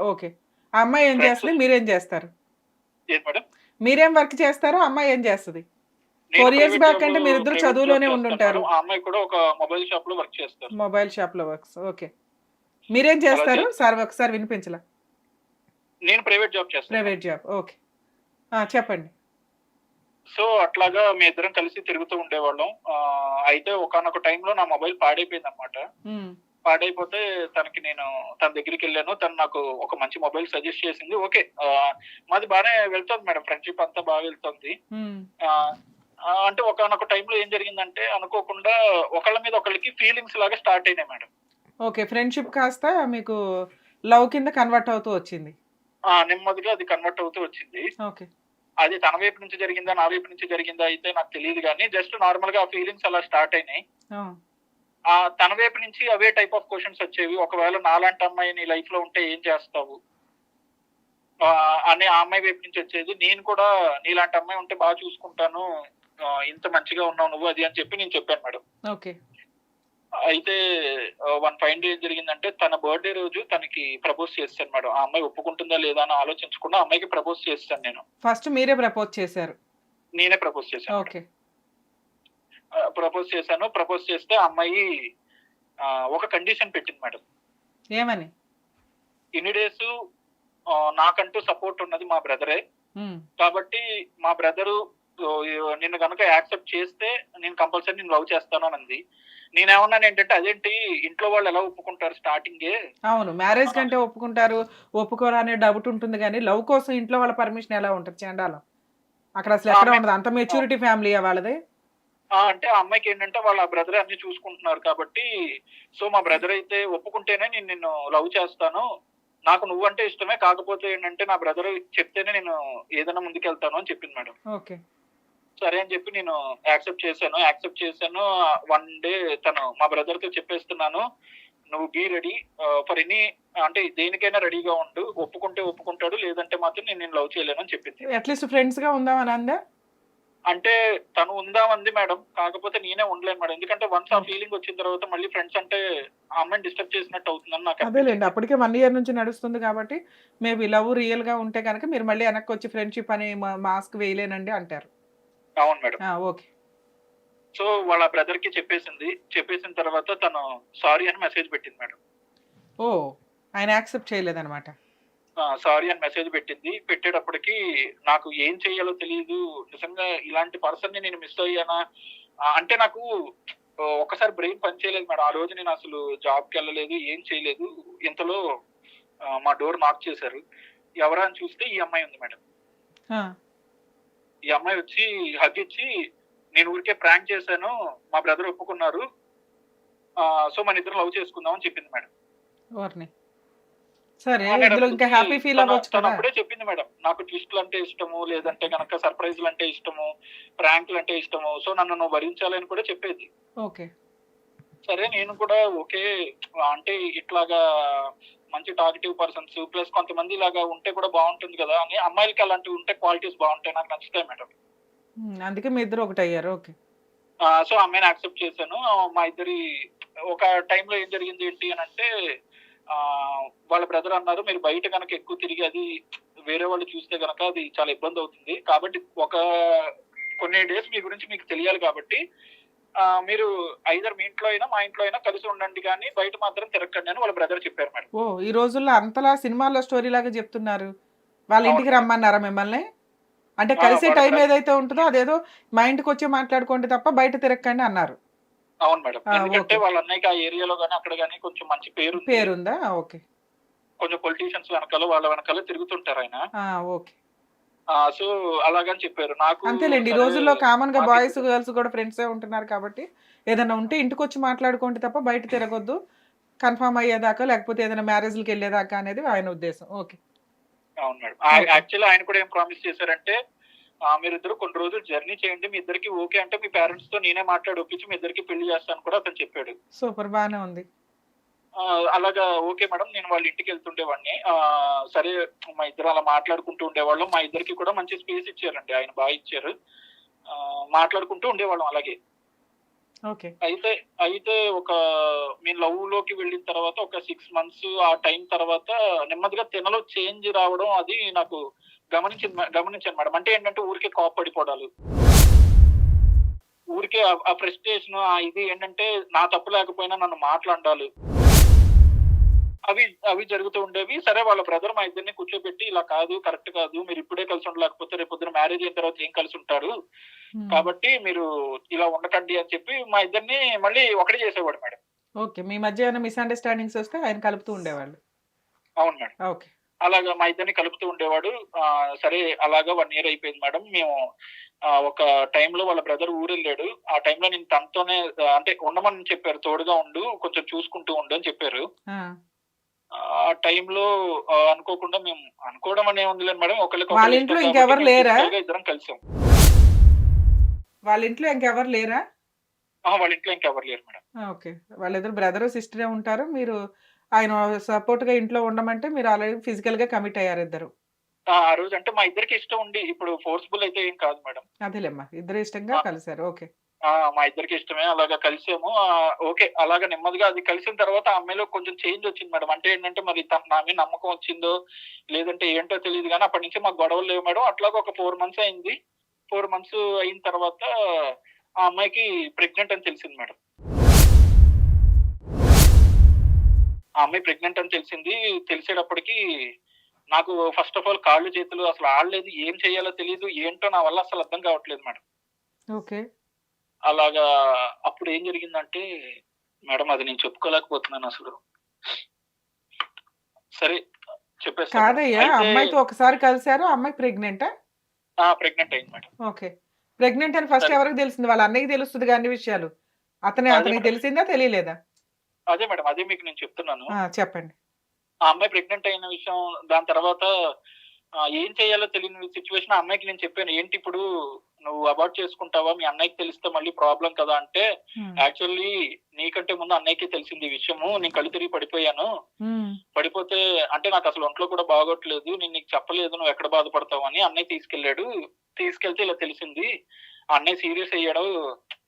Okay. ఆ అమ్మాయి ఏం. చేస్తుంది? మీరేం చేస్తారు? మీరేం వర్క్ చేస్తారో అమ్మాయి ఏం చేస్తుంది? Private back job- అంటే మీరిద్దరు private చదువులోనే ఉండుంటారు. అమ్మాయి కూడా ఒక మొబైల్ షాప్లో వర్క్ చేస్తారు. మొబైల్ షాప్లో వర్క్స్. ఓకే. మీరేం చేస్తారు? సార్ ఒకసారి వినిపించలా. నేను ప్రైవేట్ జాబ్ చేస్తాను. Private job okay. చెప్పండి. సో అట్లాగా మీ ఇద్దరం కలిసి తిరుగుతూ ఉండేవాళ్ళం. అయితే ఒకనొక టైంలో నా మొబైల్ పాడైపోయింది అనమాట పాడైపోతే తనకి నేను తన దగ్గరికి వెళ్ళాను. తను నాకు ఒక మంచి మొబైల్ సజెస్ట్ చేసింది. ఓకే మాది బాగానే వెళ్తుంది మేడం. ఫ్రెండ్షిప్ అంతా బాగా వెళ్తుంది. అంటే ఒకనొక టైంలో ఏం జరిగిందంటే అనుకోకుండా ఒకళ్ళ మీద ఒకళ్ళకి ఫీలింగ్స్ లాగా స్టార్ట్ అయినాయి మేడం. ఓకే ఫ్రెండ్షిప్ కాస్త మీకు లవ్ కింద కన్వర్ట్ అవుతూ వచ్చింది. నెమ్మదిగా అది కన్వర్ట్ అవుతూ వచ్చింది. ఓకే. అది తన వైపు నుంచి జరిగిందా నా వైపు నుంచి జరిగిందా అయితే నాకు తెలియదు కానీ జస్ట్ నార్మల్గా ఫీలింగ్స్ అలా స్టార్ట్ అయినాయి. ఆ, తన వైపు నుంచి అవే టైప్ ఆఫ్ క్వశ్చన్స్ వచ్చేవి. ఒకవేళ నాలాంటి అమ్మాయి నీ లైఫ్లో ఉంటే ఏం చేస్తావు? అనే ఆ అమ్మాయి వైపు నుంచి వచ్చేది. నేను కూడా నీలాంటి అమ్మాయి ఉంటే బాగా చూసుకుంటాను. ఇంత మంచిగా ఉన్నావు నువ్వు అది అని చెప్పి నేను చెప్పాను మేడం. ఓకే. అయితే వన్ ఫైన్ డే జరిగిందంటే తన బర్త్డే రోజు తనకి ప్రపోజ్ చేస్తాను మేడం. ఆ అమ్మాయి ఒప్పుకుంటుందా లేదా అని ఆలోచించకుండా అమ్మాయికి ప్రపోజ్ చేస్తాను నేను. ఫస్ట్ మీరే ప్రపోజ్ చేశారు. నేనే ప్రపోజ్ చేశాను ఓకే. ప్రపోజ్ చేశాను. ప్రపోజ్ చేస్తే అమ్మాయి ఒక కండిషన్ పెట్టింది మేడం. ఏమని? ఇన్ని డేస్ నాకంటూ సపోర్ట్ ఉన్నది మా బ్రదరే కాబట్టి మా బ్రదరు నిన్ను కనుక యాక్సెప్ట్ చేస్తే నేను కంపల్సరీ నేను లవ్ చేస్తాను అని నేనేమన్నాను ఏంటంటే అదేంటి ఇంట్లో వాళ్ళు ఎలా ఒప్పుకుంటారు స్టార్టింగే అవును మ్యారేజ్ కంటే ఒప్పుకుంటారు ఒప్పుకోరా అనే డౌట్ ఉంటుంది కానీ లవ్ కోసం ఇంట్లో వాళ్ళ పర్మిషన్ ఎలా ఉంటుంది చండాలం? అక్కడ అసలు ఎక్కడ ఉండదు. అంత మెచ్యూరిటీ ఫ్యామిలీ వాళ్ళది? అంటే ఆ అమ్మాయికి ఏంటంటే వాళ్ళ బ్రదర్ అన్ని చూసుకుంటున్నారు కాబట్టి సో మా బ్రదర్ అయితే ఒప్పుకుంటేనే నేను నిన్ను లవ్ చేస్తాను. నాకు నువ్వంటే ఇష్టమే కాకపోతే ఏంటంటే నా బ్రదర్ చెప్తేనే నేను ఏదైనా ముందుకెళ్తాను అని చెప్పింది మేడం. ఓకే. సరే అని చెప్పి నేను యాక్సెప్ట్ చేశాను. యాక్సెప్ట్ చేశాను. వన్ డే తను మా బ్రదర్తో చెప్పేస్తున్నాను నువ్వు బీ రెడీ ఫర్ ఎనీ అంటే దేనికైనా రెడీగా ఉండు. ఒప్పుకుంటే ఒప్పుకుంటాడు లేదంటే మాత్రం నేను లవ్ చేయలేను అని చెప్పింది. అట్లీస్ట్ ఫ్రెండ్స్గా ఉందామని అందా అంటే తను ఉందామంది మేడం కాకపోతే నేనే ఉండలేను మేడం. ఎందుకంటే వన్స్ ఆ ఫీలింగ్ వచ్చిన తర్వాత మళ్ళీ ఫ్రెండ్స్ అంటే ఆ అమ్మాయిని డిస్టర్బ్ చేసినట్టు అవుతుందని నాకు అదేలేండి. అప్పటికే వన్ ఇయర్ నుంచి నడుస్తుంది కాబట్టి మేబీ లవ్ రియల్గా ఉంటే కనుక మీరు మళ్ళీ వెనక్కి వచ్చి ఫ్రెండ్షిప్ అని మాస్క్ వేయలేనండి అంటారు. అవును మేడం. ఓకే. సో వాళ్ళ బ్రదర్కి చెప్పేసింది. చెప్పేసిన తర్వాత తను సారీ అని మెసేజ్ పెట్టింది మేడం. ఓ ఆయన యాక్సెప్ట్ చేయలేదన్నమాట. సారీ అని మెసేజ్ పెట్టింది. పెట్టేటప్పటికి నాకు ఏం చేయాలో తెలియదు నిజంగా ఇలాంటి పర్సన్ని నేను మిస్ అయ్యానా? అంటే నాకు ఆ, ఒక్కసారి బ్రెయిన్ పని చేయలేదు మేడం. ఆ రోజు నేను అసలు జాబ్కి వెళ్ళలేదు ఏం చేయలేదు. ఇంతలో మా డోర్ నాక్ చేశారు. ఎవరా అని చూస్తే ఈ అమ్మాయి ఉంది మేడం. ఈ అమ్మాయి వచ్చి హగ్ ఇచ్చి నేను ఊరికే ప్రాంక్ చేశాను మా బ్రదర్ ఒప్పుకున్నారు. సో మన ఇద్దరు లవ్ చేసుకుందాం అని చెప్పింది మేడం. సరే ఆ, మేడం, ఇందులో ఇంకా హ్యాపీ ఫీల్ తన- అవ్వచ్చు తను కదా. అప్పుడే చెప్పింది మేడం నాకు ట్విస్ట్లు అంటే ఇష్టము లేదంటే కనుక సర్ప్రైజ్లు అంటే ఇష్టము ప్రాంక్లు అంటే ఇష్టము సో నన్ను నువ్వు భరించాలని కూడా చెప్పేది. ఓకే. సరే నేను కూడా ఓకే అంటే ఇట్లాగా మంచి టాకిటివ్ పర్సన్స్ ప్లస్ కొంతమంది ఇలాగా ఉంటే కూడా బాగుంటుంది కదా అని అమ్మాయిలకి అలాంటివి ఉంటే క్వాలిటీస్ బాగుంటాయి నాకు నచ్చుతాయి మేడం. అందుకే మీ ఇద్దరు ఒకటి అయ్యారు ఓకే. సో అమ్మాయిని యాక్సెప్ట్ చేశాను. మా ఇద్దరి ఒక టైంలో ఏం జరిగింది ఏంటి అని అంటే వాళ్ళ బ్రదర్ అన్నారు మీరు బయట కనుక ఎక్కువ తిరిగి అది వేరే వాళ్ళు చూస్తే కనుక అది చాలా ఇబ్బంది అవుతుంది. కాబట్టి ఒక కొన్ని డేస్ మీ గురించి మీకు తెలియాలి కాబట్టి ఆ, మీరు ఐదర్ మీ ఇంట్లో అయినా మా ఇంట్లో అయినా కలిసి ఉండండి కానీ బయట మాత్రం తిరగకండి అని వాళ్ళ బ్రదర్ చెప్పారు మేడం ఓ ఈ రోజుల్లో అంతలా సినిమాల్లో స్టోరీ లాగా చెప్తున్నారు. వాళ్ళ ఇంటికి. రమ్మన్నారా మిమ్మల్ని? అంటే కలిసే టైం ఏదైతే ఉంటుందో అదేదో మా ఇంటికి వచ్చి మాట్లాడుకోండి తప్ప బయట తిరగకండి అన్నారు. అవును మేడం. ఎందుకంటే. వాళ్ళ అన్నయ్యకి ఆ ఏరియాలో కానీ అక్కడ కానీ కొంచెం మంచి పేరు ఉంది. పేరుందా ఓకే. కొంచెం పొలిటీషియన్స్ వెనకాల వాళ్ళ వెనకాల తిరుగుతుంటారు ఆయన. ఓకే. సో అలాగని చెప్పారు. నాకు అంతేలేండి. ఈ రోజుల్లో కామన్గా బాయ్స్ గర్ల్స్ కూడా ఫ్రెండ్స్ ఉంటున్నారు కాబట్టి ఏదైనా ఉంటే ఇంటికి వచ్చి మాట్లాడుకోండి తప్ప బయట తిరగొద్దు. కన్ఫర్మ్ అయ్యేదాకా లేకపోతే ఏదైనా మ్యారేజ్లకి వెళ్ళేదాకా అనేది ఆయన ఉద్దేశం. ఓకే. అవును మేడం. యాక్చువల్లీ ఆయన కూడా ఏం ప్రామిస్ చేశారంటే మీరిద్దరు కొన్ని రోజులు జర్నీ చేయండి. మీ ఇద్దరికి ఓకే అంటే మీ పేరెంట్స్తో నేనే మాట్లాడి ఒప్పించి మీ ఇద్దరికి పెళ్ళి చేస్తాను కూడా అతను చెప్పాడు. సూపర్ బాగానే ఉంది. అలాగా ఓకే మేడం. నేను వాళ్ళ ఇంటికి వెళ్తుండేవాడిని. ఆ, సరే మా ఇద్దరు అలా మాట్లాడుకుంటూ ఉండేవాళ్ళం. మా ఇద్దరికి కూడా మంచి స్పేస్ ఇచ్చారండి. ఆయన బాగా ఇచ్చారు. మాట్లాడుకుంటూ ఉండేవాళ్ళం అలాగే. ఓకే. అయితే అయితే ఒక మీ లవ్లోకి వెళ్ళిన తర్వాత ఒక సిక్స్ మంత్స్ ఆ టైం తర్వాత నెమ్మదిగా తినలో చేంజ్ రావడం అది నాకు గమనించింది గమనించాను మేడం. అంటే ఏంటంటే ఊరికే కోప్పడిపోవడాలు. ఊరికే ఆ- ప్రెస్టేషన్ ఆ ఇది ఏంటంటే నా తప్పు లేకపోయినా నన్ను మాట్లాడాలి. అవి అవి జరుగుతూ ఉండేవి. సరే వాళ్ళ బ్రదర్ మా ఇద్దరిని కూర్చోబెట్టి ఇలా కాదు కరెక్ట్ కాదు మీరు ఇప్పుడే కలిసి ఉండలేకపోతే రేపు పొద్దున మ్యారేజ్ అయిన తర్వాత ఏం కలిసి ఉంటారు. కాబట్టి మీరు ఇలా ఉండకండి అని చెప్పి మా ఇద్దరిని మళ్ళీ ఒకటి చేసేవాడు మేడం. ఓకే. మీ మధ్య ఏమైనా మిస్అండర్స్టాండింగ్స్ వస్తే ఆయన కలుపుతూ ఉండేవాళ్ళు. అవును మేడం. ఓకే. అలాగా మా ఇద్దరిని కలుపుతూ ఉండేవాడు. ఆ, సరే అలాగా వన్ ఇయర్ అయిపోయింది మేడం. మేము ఆ, ఒక టైంలో వాళ్ళ బ్రదర్ ఊరు వెళ్ళాడు ఆ టైంలో నేను తనతోనే అంటే ఉండమని చెప్పారు తోడుగా ఉండు కొంచెం చూసుకుంటూ ఉండు అని చెప్పారు. ఆ. టైంలో అనుకోకుండా మేము అనుకోవడం అనే ఉంది లేదు మేడం. లేరా? ఇద్దరం కలిసాం. వాళ్ళ ఇంట్లో ఇంకెవరు లేరా? వాళ్ళ ఇంట్లో ఇంకెవరు లేరు మేడం. ఓకే. వాళ్ళిద్దరు బ్రదర్ సిస్టరే ఉంటారు. మీరు ఆయన సపోర్ట్గా ఇంట్లో ఉండమంటే మీరు ఆల్రెడీ ఫిజికల్గా కమిట్ అయ్యారు ఇద్దరు. ఆ రోజు అంటే మా ఇద్దరికి ఇష్టం ఉండి ఇప్పుడు ఫోర్స్ఫుల్ అయితే ఏం కాదు మేడం. అదేలేమ్మా ఇద్దరు ఇష్టంగా ఆ. కలిసారు ఓకే. మా ఇద్దరికి ఇష్టమే అలాగా కలిసాము. ఓకే అలాగా నెమ్మదిగా అది కలిసిన తర్వాత అమ్మాయిలో కొంచెం చేంజ్ వచ్చింది మేడం. అంటే ఏంటంటే మరి తన- నా మీద నమ్మకం వచ్చిందో లేదంటే ఏంటో తెలియదు కానీ అప్పటి నుంచి మాకు గొడవలు లేవు మేడం. అట్లాగా ఒక ఫోర్ మంత్స్ అయింది. ఫోర్ మంత్స్ అయిన తర్వాత ఆ అమ్మాయికి ప్రెగ్నెంట్ అని తెలిసింది మేడం. ఆ అమ్మాయి ప్రెగ్నెంట్ అని తెలిసింది. తెలిసేటప్పటికి నాకు ఫస్ట్ ఆఫ్ ఆల్ కాళ్ళు చేతులు అసలు ఆడలేదు. ఏం చేయాలో తెలియదు ఏంటో నా వల్ల అసలు అర్థం కావట్లేదు మేడం. ఓకే. అలాగా అప్పుడు ఏం జరిగిందంటే మేడం అది నేను చెప్పుకోలేకపోతున్నాను అసలు. సరే చెప్పేస్తాను. కాదయ్యా అమ్మాయితో ఒకసారి కలిసారు అమ్మాయి ప్రెగ్నెంటా ఆ? ప్రెగ్నెంట్ అయింది మేడం. ఓకే. ప్రెగ్నెంట్ అని ఫస్ట్. ఎవరికి తెలిసింది? వాళ్ళ అన్నయ్యకి తెలుస్తుంది అన్ని విషయాలు. అతనే అతనికి. తెలిసిందా తెలియలేదా? అదే మేడం అదే మీకు నేను చెప్తున్నాను. చెప్పండి. ఆ అమ్మాయి ప్రెగ్నెంట్ అయిన విషయం దాని తర్వాత ఏం చేయాలో తెలియని సిచ్యువేషన్ ఆ అమ్మాయికి నేను చెప్పాను. ఏంటి ఇప్పుడు నువ్వు అబార్ట్ చేసుకుంటావా? మీ అన్నయ్యకి తెలిస్తే మళ్ళీ ప్రాబ్లం కదా అంటే ఉమ్, యాక్చువల్లీ నీకంటే ముందు అన్నయ్యకి తెలిసింది ఈ విషయము. నేను కళ్ళు తిరిగి పడిపోయాను. ఉమ్, పడిపోతే అంటే నాకు అసలు ఒంట్లో కూడా బాగోట్లేదు. నేను నీకు చెప్పలేదు నువ్వు ఎక్కడ బాధపడతావు అని అన్నయ్య తీసుకెళ్ళాడు. తీసుకెళ్తే ఇలా తెలిసింది. ఆ అన్నయ్య సీరియస్ అయ్యాడు.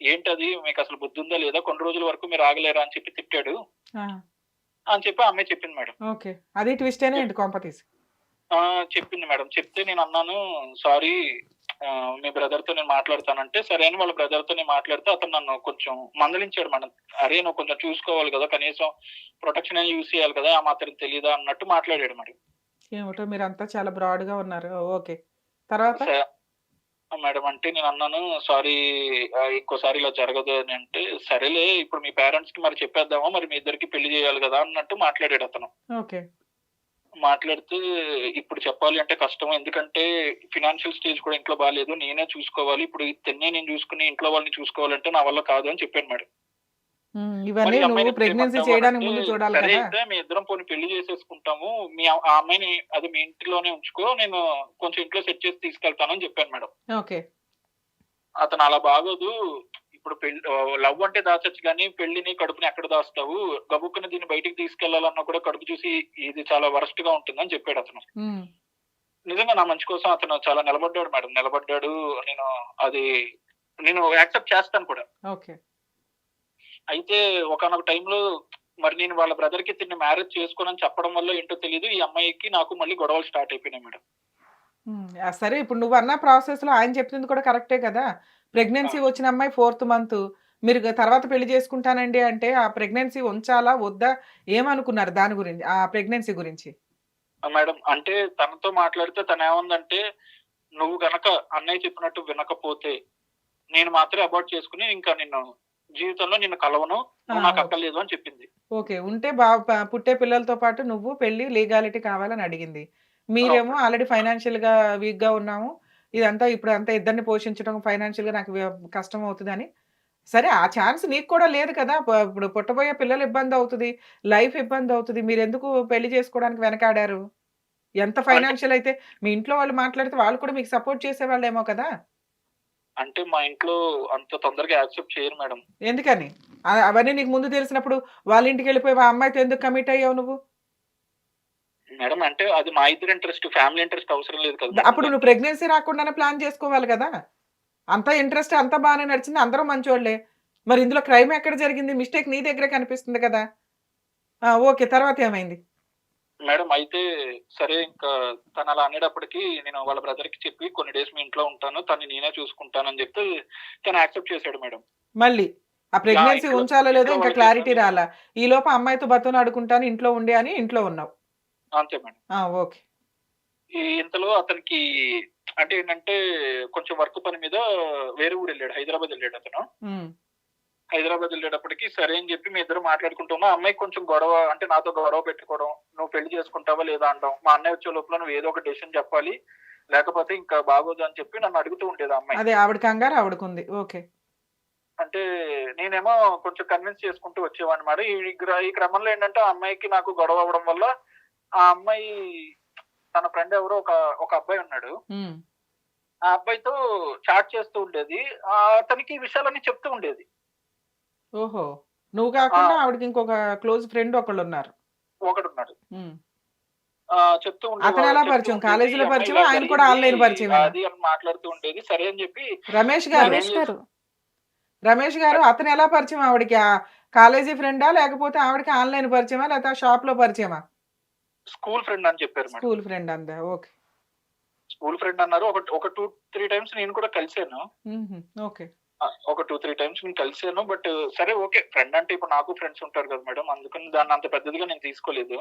ఏంటది? మీకు అసలు బుద్ధి ఉందా లేదా? కొన్ని రోజుల వరకు మీరు ఆగలేరా అని చెప్పి తిట్టాడు. అని చెప్పి అమ్మాయి చెప్పింది మేడం. ఓకే. అది ట్విస్ట్ చెప్పింది మేడం. చెప్తే నేను అన్నాను సారీ మీ బ్రదర్తో నేను మాట్లాడతానంటే సరే అని వాళ్ళ బ్రదర్తో నేను మాట్లాడితే అతను నన్ను కొంచెం మందలించాడు మేడం. అరే నువ్వు కొంచెం చూసుకోవాలి కదా కనీసం ప్రొటెక్షన్ అని యూస్ చేయాలి కదా ఆ మాత్రం తెలియదా అన్నట్టు మాట్లాడాడు మేడం. ఏమిటో మీరు అంతా చాలా బ్రాడ్గా ఉన్నారు. ఓకే. తర్వాత? మేడం అంటే నేను అన్నాను సారీ ఇంకోసారి ఇలా జరగదు అని అంటే సరేలే ఇప్పుడు మీ పేరెంట్స్కి మరి చెప్పేద్దామా? మరి మీ ఇద్దరికి పెళ్ళి చేయాలి కదా అన్నట్టు మాట్లాడాడు అతను. ఓకే. మాట్లాడితే ఇప్పుడు చెప్పాలి అంటే కష్టం. ఎందుకంటే ఫినాన్షియల్ స్టేజ్ కూడా ఇంట్లో బాగాలేదు నేనే చూసుకోవాలి. ఇప్పుడు తిన్నే నేను చూసుకుని ఇంట్లో వాళ్ళని చూసుకోవాలంటే నా వల్ల కాదు అని చెప్పాను మేడం. ఇవన్నీ నువ్వు ప్రెగ్నెన్సీ చేయడానికి ముందు చూడాలి కదా. మీ ఇద్దరం పోనీ పెళ్ళి చేసేసుకుంటాము. మీ ఆ ఆ అమ్మాయిని అది మీ ఇంట్లోనే ఉంచుకో. నేను కొంచెం ఇంట్లో సెట్ చేసి తీసుకెళ్తానని చెప్పాను మేడం. ఓకే. అతను అలా బాగోదు. ఇప్పుడు పెళ్ళి లవ్ అంటే దాచచ్చు కానీ పెళ్ళిని కడుపుని ఎక్కడ దాస్తావు గబుక్కుని దీన్ని బయటికి తీసుకెళ్ళాలన్నా కూడా కడుపు చూసి ఇది చాలా వరస్ట్గా ఉంటుందని చెప్పాడు అతను. నిజంగా నా మంచి కోసం అతను చాలా నిలబడ్డాడు మేడం. నిలబడ్డాడు నేను అది నేను యాక్సెప్ట్ చేస్తాను కూడా. ఓకే. అయితే ఒకనొక టైంలో మరి నేను వాళ్ళ బ్రదర్కి తిన్ని మ్యారేజ్ చేసుకోనని చెప్పడం వల్ల ఏంటో తెలియదు ఈ అమ్మాయికి నాకు మళ్ళీ గొడవలు స్టార్ట్ అయిపోయినాయి మేడం. సరే ఇప్పుడు నువ్వు అన్న ప్రాసెస్లో ఆయన చెప్తుంది కూడా కరెక్టే కదా? ప్రెగ్నెన్సీ వచ్చిన అమ్మాయి ఫోర్త్ మంత్. మీరు తర్వాత పెళ్ళి చేసుకుంటానండి అంటే ఆ ప్రెగ్నెన్సీ ఉంచాలా వద్దా? ఏమనుకున్నారు దాని గురించి ఆ ప్రెగ్నెన్సీ గురించి? మేడం అంటే తనతో మాట్లాడితే తను ఏముందంటే నువ్వు గనక అన్నయ్య చెప్పినట్టు వినకపోతే నేను మాత్రమే అబార్ట్ చేసుకుని ఇంకా నిన్ను జీవితంలో నిన్ను కలవను నాకు అక్కర్లేదు అని చెప్పింది. ఓకే ఉంటే బా పుట్టే పిల్లలతో పాటు నువ్వు పెళ్ళి లీగాలిటీ కావాలని అడిగింది. మీరేమో ఆల్రెడీ ఫైనాన్షియల్గా వీక్గా ఉన్నాము. ఇదంతా ఇప్పుడు అంతా ఇద్దరిని పోషించడం ఫైనాన్షియల్గా నాకు కష్టం అవుతుందని. సరే ఆ ఛాన్స్ నీకు కూడా లేదు కదా. ఇప్పుడు పుట్టబోయే పిల్లలు ఇబ్బంది అవుతుంది లైఫ్ ఇబ్బంది అవుతుంది. మీరు ఎందుకు పెళ్ళి చేసుకోవడానికి వెనకాడారు? ఎంత ఫైనాన్షియల్ అయితే మీ ఇంట్లో వాళ్ళు మాట్లాడితే వాళ్ళు కూడా మీకు సపోర్ట్ చేసేవాళ్ళేమో కదా. అంటే మా ఇంట్లో అంత తొందరగా యాక్సెప్ట్ చేయరు మేడం. ఎందుకని? అవన్నీ నీకు ముందు తెలిసినప్పుడు వాళ్ళ ఇంటికి వెళ్ళిపోయి ఆ అమ్మాయితో ఎందుకు కమిట్ అయ్యావు నువ్వు? మేడం అంటే అది మా ఇద్దరు ఇంట్రెస్ట్ ఫ్యామిలీ ఇంట్రెస్ట్ అవసరం లేదు కదా. అప్పుడు నువ్వు ప్రెగ్నెన్సీ రాకుండానే ప్లాన్ చేసుకోవాలి కదా? అంత ఇంట్రెస్ట్ అంత బాగానే నడిచింది అందరూ మంచోళ్ళే. మరి ఇందులో క్రైమ్ ఎక్కడ జరిగింది? మిస్టేక్ నీ దగ్గరే కనిపిస్తుంది కదా? ఓకే తర్వాత ఏమైంది? మేడం అయితే సరే ఇంకా తను అలా అనేటప్పటికి నేను వాళ్ళ బ్రదర్కి చెప్పి కొన్ని డేస్ మీ ఇంట్లో ఉంటాను తను నేనే చూసుకుంటానని చెప్తే తను యాక్సెప్ట్ చేశాడు మేడం. మళ్ళీ ఆ ప్రెగ్నెన్సీ ఉంచాలో లేదో ఇంకా క్లారిటీ. రాలా? ఈ లోపు అమ్మాయితో బతును ఆడుకుంటాను ఇంట్లో ఉండి అని ఇంట్లో ఉన్నావు. అంతే మేడం. ఓకే. ఇంతలో అతనికి అంటే ఏంటంటే కొంచెం వర్క్ పని మీద వేరే ఊరు వెళ్ళాడు హైదరాబాద్ వెళ్ళాడు అతను. హైదరాబాద్ వెళ్ళేటప్పటికి సరే అని చెప్పి మీ ఇద్దరు మాట్లాడుకుంటున్నా అమ్మాయి కొంచెం గొడవ అంటే నాతో గొడవ పెట్టుకోవడం నువ్వు పెళ్ళి చేసుకుంటావా లేదా అనడం మా అన్నయ్య వచ్చే లోపల నువ్వు ఏదో ఒక డెసిషన్ చెప్పాలి. లేకపోతే ఇంకా బాగోదు అని చెప్పి నన్ను అడుగుతూ ఉండేది అమ్మాయి. అదే ఆవిడ కంగారు ఆవిడకుంది ఓకే. అంటే నేనేమో కొంచెం కన్విన్స్ చేసుకుంటూ వచ్చేవాడిని మరి గ్ర- ఈ క్రమంలో ఏంటంటే ఆ అమ్మాయికి నాకు గొడవ అవ్వడం వల్ల ఆ అమ్మాయి తన ఫ్రెండ్ ఎవరో ఒక ఒక అబ్బాయి ఉన్నాడు. ఆ అబ్బాయితో చాట్ చేస్తూ ఉండేది. అతనికి ఈ విషయాలన్నీ చెప్తూ ఉండేది. ఓహో. నువ్వు కాకుండా. ఆవిడకి ఇంకొక క్లోజ్ ఫ్రెండ్ ఒకళ్ళు ఉన్నారు ఒకడు ఉన్నాడు ఉమ్, ఆ చెప్తూ అతను ఎలా పరిచయం? కాలేజీలో? ఇలా ఆయన కూడా ఆన్లైన్ పరిచయమేనా? అది అని మాట్లాడుతూ ఉండేది. సరే అని చెప్పి రమేష్ గారు రమేష్ గారు. రమేష్ గారు అతను ఎలా పరిచయం? ఆవిడకి కాలేజీ ఫ్రెండా లేకపోతే ఆవిడకి ఆన్లైన్ పరిచయమా? లేకపోతే షాప్లో పరిచయమా? స్కూల్ ఫ్రెండ్ అని చెప్పారు మేడం. స్కూల్ ఫ్రెండ్ అందా? ఓకే. స్కూల్ ఫ్రెండ్ అన్నారు. ఒక ఒక టూ త్రీ టైమ్స్ నేను కూడా కలిసాను ఓకే. ఒక టూ త్రీ టైమ్స్ నేను కలిసాను బట్ సరే ఓకే. ఫ్రెండ్ అంటే ఇప్పుడు నాకు ఫ్రెండ్స్ ఉంటారు కదా మేడం. అందుకని దాన్ని అంత పెద్దదిగా నేను తీసుకోలేదు.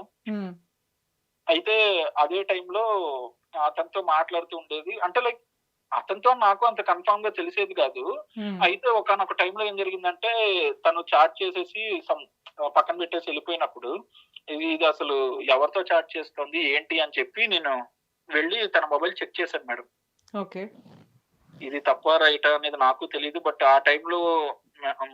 అయితే అదే టైంలో అతనితో మాట్లాడుతూ ఉండేది. అంటే లైక్ అతనితో నాకు అంత కన్ఫామ్గా తెలిసేది కాదు. అయితే ఒకనొక టైంలో ఏం జరిగిందంటే తను చాట్ చేసేసి some పక్కన పెట్టేసి వెళ్ళిపోయినప్పుడు ఇది అసలు ఎవరితో చాట్ చేస్తుంది ఏంటి అని చెప్పి నేను వెళ్ళి తన మొబైల్ చెక్ చేశాను మేడం. ఓకే. ఇది తప్ప రైట్ అనేది నాకు తెలియదు బట్ ఆ టైంలో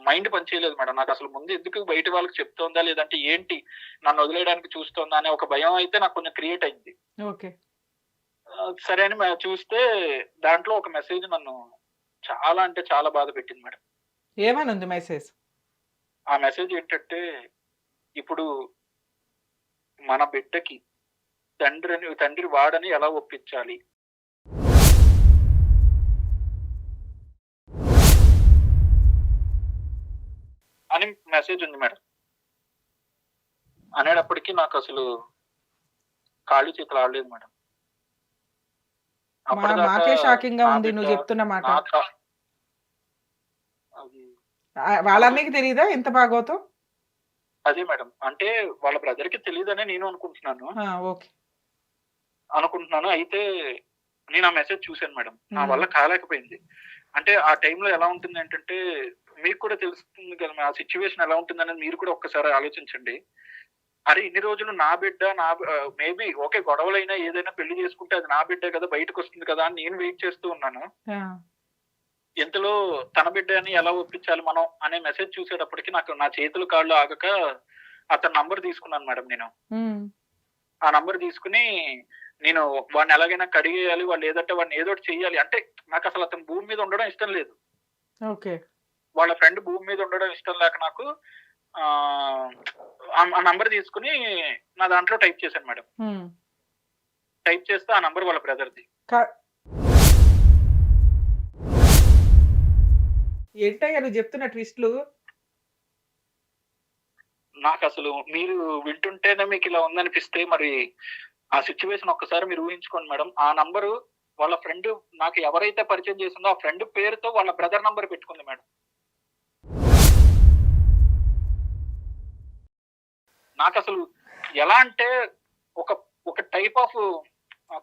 మైండ్ పనిచేయలేదు మేడం. నాకు అసలు ముందు ఎందుకు బయట వాళ్ళకి చెప్తోందా లేదంటే ఏంటి నన్ను వదిలేయడానికి చూస్తోందా అనే ఒక భయం అయితే నాకు కొంచెం క్రియేట్ అయింది. ఓకే. సరే అని చూస్తే దాంట్లో ఒక మెసేజ్ నన్ను చాలా అంటే చాలా బాధ పెట్టింది మేడం. ఏమని ఉంది మెసేజ్ ఆ మెసేజ్ ఏంటంటే ఇప్పుడు మన బిడ్డకి తండ్రిని తండ్రి వాడని ఎలా ఒప్పించాలి? అని మెసేజ్ ఉంది మేడం. అనేటప్పటికీ నాకు అసలు కాళ్ళు చేతులు ఆడలేదు మేడం. మాకే షాకింగ్గా నా ఉంది నువ్వు చెప్తున్న మాట. వాళ్ళ తెలియదా ఎంత బాగోతో? అదే మేడం. అంటే వాళ్ళ బ్రదర్కి తెలియదనే నేను అనుకుంటున్నాను. ఓకే. అనుకుంటున్నాను. అయితే నేను ఆ మెసేజ్ చూశాను మేడం. నా. వల్ల కాలేకపోయింది. అంటే ఆ టైంలో ఎలా ఉంటుంది ఏంటంటే మీకు కూడా తెలుస్తుంది కదా ఆ సిచ్యువేషన్ ఎలా ఉంటుంది అనేది మీరు కూడా ఒక్కసారి ఆలోచించండి. అరే ఇన్ని రోజులు నా బిడ్డ నా మేబీ ఓకే గొడవలైనా ఏదైనా పెళ్ళి చేసుకుంటే అది నా బిడ్డే కదా బయటకు వస్తుంది కదా అని నేను వెయిట్ చేస్తూ ఉన్నాను. ఆ, ఎంతలో తన బిడ్డ అని ఎలా ఒప్పించాలి మనం అనే మెసేజ్ చూసేటప్పటికి నాకు నా చేతులు కాళ్ళు ఆగక అతని నంబర్ తీసుకున్నాను మేడం నేను. ఆ నంబర్ తీసుకుని నేను వాడిని ఎలాగైనా కడిగేయాలి వాళ్ళు ఏదంటే వాడిని ఏదో చెయ్యాలి. అంటే నాకు అసలు అతను భూమి మీద ఉండడం ఇష్టం లేదు. ఓకే. వాళ్ళ ఫ్రెండ్ భూమి మీద ఉండడం ఇష్టం లేక నాకు ఆ నంబర్ తీసుకుని నా దాంట్లో టైప్ చేశాను మేడం. టైప్ చేస్తే ఆ నంబర్ వాళ్ళ బ్రదర్ది ఏంటయ్యా నువ్వు చెప్తున్న ట్విస్ట్లు? నాకు అసలు మీరు వింటుంటేనే మీకు ఇలా ఉందనిపిస్తే మరి ఆ సిచ్యువేషన్ ఒక్కసారి మీరు ఊహించుకోండి మేడం. ఆ నంబరు వాళ్ళ ఫ్రెండ్ నాకు ఎవరైతే పరిచయం చేసిందో ఆ ఫ్రెండ్ పేరుతో వాళ్ళ బ్రదర్ నంబర్ పెట్టుకుంది మేడం. నాకు అసలు ఎలా అంటే ఒక ఒక టైప్ ఆఫ్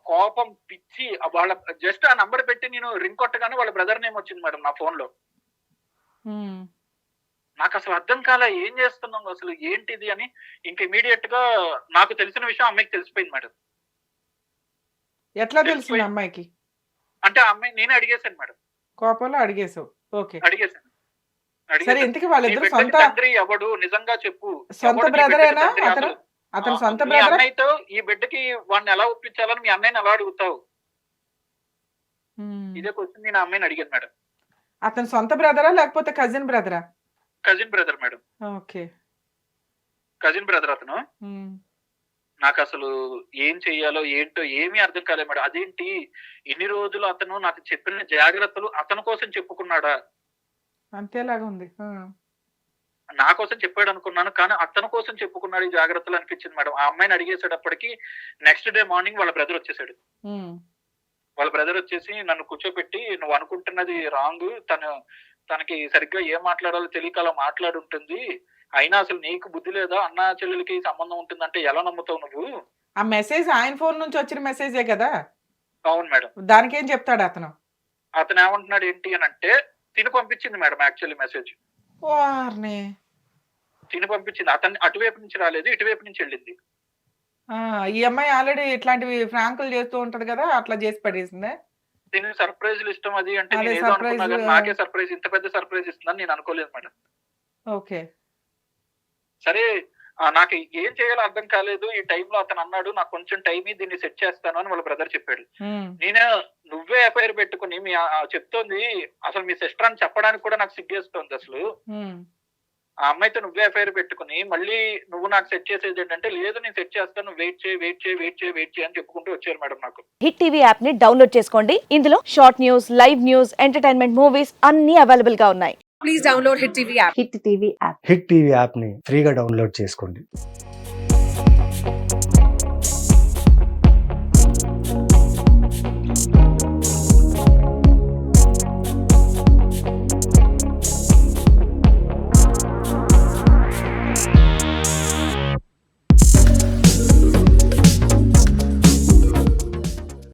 కోపం పిచ్చి వాళ్ళ జస్ట్ ఆ నంబర్ పెట్టి నేను రింగ్ కొట్టగానే వాళ్ళ బ్రదర్ నేమ్ వచ్చింది మేడం నా ఫోన్లో నాకు అసలు అర్థం కాలే ఏం చేస్తున్నాం అసలు ఏంటిది అని ఇంక ఇమీడియట్గా నాకు తెలిసిన విషయం అమ్మాయికి తెలిసిపోయింది మేడం. ఎట్లా తెలిసింది అమ్మాయికి? అంటే అమ్మాయి నేనే అడిగేశాను మేడం. కోపంలో అడిగేసావు ఓకే. అడిగేశాను. సరే. ఇంతకీ వాళ్ళిద్దరు సొంత తండ్రి ఎవడు? నిజంగా చెప్పు. సొంత తండ్రి? అతను అతను సొంత బ్రదర్ అన్నయ్యతో ఈ బిడ్డకి వాడిని ఎలా ఒప్పించాలని మీ అన్నయ్యని ఎలా అడుగుతావు? ఇదే క్వశ్చన్ నేను అమ్మాయిని అడిగాను మేడం. అతను సొంత బ్రదరా లేకపోతే cousin బ్రదరా? Cousin brother madam. Okay. Cousin brother అతను. నాకు అసలు ఏం చెయ్యాలో ఏంటో ఏమీ అర్థం కాలేదు మేడం. అదేంటి? ఇన్ని రోజులు అతను నాకు చెప్పిన జాగ్రత్తలు అతని కోసం చెప్పుకున్నాడా? అంతేలాగా ఉంది. నా కోసం చెప్పాడు అనుకున్నాను కానీ అతని కోసం చెప్పుకున్నాడు ఈ జాగ్రత్తలు అనిపించింది మేడం. ఆ అమ్మాయిని అడిగేసేటప్పటికి నెక్స్ట్ డే మార్నింగ్ వాళ్ళ బ్రదర్ వచ్చేసాడు. వాళ్ళ బ్రదర్ వచ్చేసి నన్ను కూర్చోపెట్టి నువ్వు అనుకుంటున్నది రాంగ్ తను తనకి సరిగ్గా ఏం మాట్లాడాలో తెలియక అలా మాట్లాడుంటుంది. అయినా అసలు నీకు బుద్ధి లేదా? అన్న చెల్లెలకి సంబంధం ఉంటుందంటే ఎలా నమ్ముతావు నువ్వు? ఆ మెసేజ్ ఆయన ఫోన్ నుంచి వచ్చిన మెసేజే కదా? అవును మేడం. దానికేం చెప్తాడు అతను? అతను ఏమంటున్నాడు ఏంటి అని అంటే తిని పంపించింది మేడం యాక్చువల్లీ మెసేజ్ వారిని తిని పంపించింది. అతన్ని అటువైపు నుంచి రాలేదు ఇటువైపు నుంచి వెళ్ళింది. ఆ, ఈ అమ్మాయి ఆల్రెడీ ఇట్లాంటివి ఫ్రాంకులు చేస్తూ ఉంటది కదా అట్లా చేసి పడేసిందే? దీనికి సర్ప్రైజ్లు ఇష్టం అది అంటే అదే నేను ఏదో surprise, అనుకున్నా కానీ ఆ. నాకే సర్ప్రైజ్ ఇంత పెద్ద సర్ప్రైజ్ ఇస్తుందని నేను అనుకోలేదు మేడం. ఓకే. సరే ఆ, నాకు ఏం చేయాలో అర్థం కాలేదు. ఈ టైంలో అతను అన్నాడు నాకు కొంచెం టైం దీన్ని సెట్ చేస్తాను అని వాళ్ళ బ్రదర్ చెప్పాడు. ఉమ్, నేను నువ్వే ఎఫ్ఐఆర్ పెట్టుకుని మీ ఆ- ఆ చెప్తోంది. అసలు మీ సిస్టర్ అని చెప్పడానికి కూడా నాకు సిగ్గేస్తోంది అసలు. ఉమ్. ఆ అమ్మాయితో నువ్వే ఎఫ్ఐఆర్ పెట్టుకుని మళ్ళీ నువ్వు నాకు సెట్ చేసేది ఏంటంటే లేదు నేను సెట్ చేస్తాను వెయిట్ చేయి వెయిట్ చేయి వెయిట్ చేయి వెయిట్ చేయి అని చెప్పుకుంటూ వచ్చారు మేడం నాకు. హిట్ టీవీ యాప్ని డౌన్లోడ్ చేసుకోండి. ఇందులో short news live news entertainment movies అన్ని అవైలబుల్గా ఉన్నాయి. Please download Hit TV app. Hit TV app Hit TV యాప్ని ఫ్రీగా డౌన్లోడ్ చేసుకోండి.